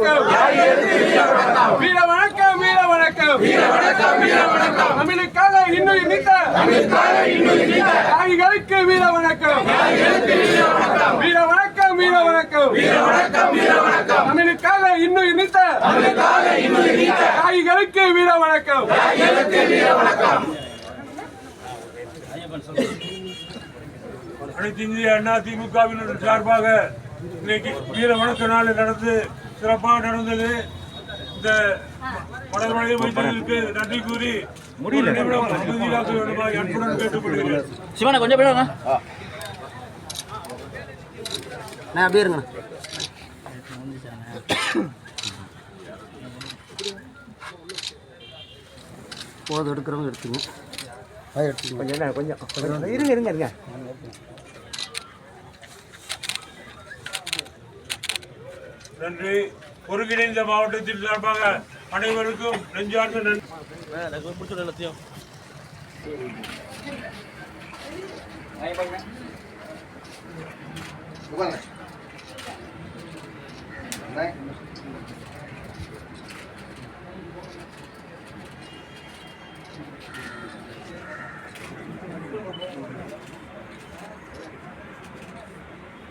வணக்கம். வணக்கம் வீர வணக்கம் வீர வணக்கம். வீர தமிழுக்காக இன்னும் இணைத்த தாய்களுக்கு வீர வணக்கம். வீர வணக்கம் வீர வணக்கம். வீர வணக்கம் வீர தமிழுக்காக இன்னும் இணைத்த தாய்களுக்கு வீர வணக்கம். வீர அனைத்து இந்திய அண்ணா திமுகவினரின் சார்பாக இன்னைக்கு வீர வணக்க நாள் நடந்து சிறப்பாக நடந்தது. இந்த மலர்வளையம் வைத்ததற்கு நன்றி கூறி முடியல. அன்புடன் கேட்டுக்கொள்கிறேன். சிவனை கொஞ்சம் போயிடுவாங்க நான் அப்படியே இருங்க போதும் எடுக்கிறவங்க எடுத்துங்க கொஞ்சம் கொஞ்சம். இருங்க இருங்க இருங்க. நன்றி. ஒருங்கிணைந்த மாவட்டத்தின் சார்பாக அனைவருக்கும் நெஞ்சார்ந்த நன்றி. எல்லாத்தையும்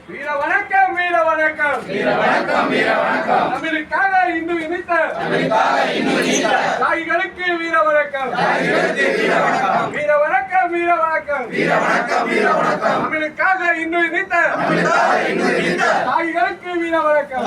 வீரவன வணக்கம். வீர வணக்கம் வீர வணக்கம். வீர வணக்கம் தமிழுக்காக இன்னும் இணைத்த தாய்களுக்கு வீர வணக்கம். வீர வணக்கம். வீர வணக்கம் வீர வணக்கம். வீர வணக்கம் தமிழுக்காக இன்னும் இணைத்த தாய்களுக்கு வீர வணக்கம்.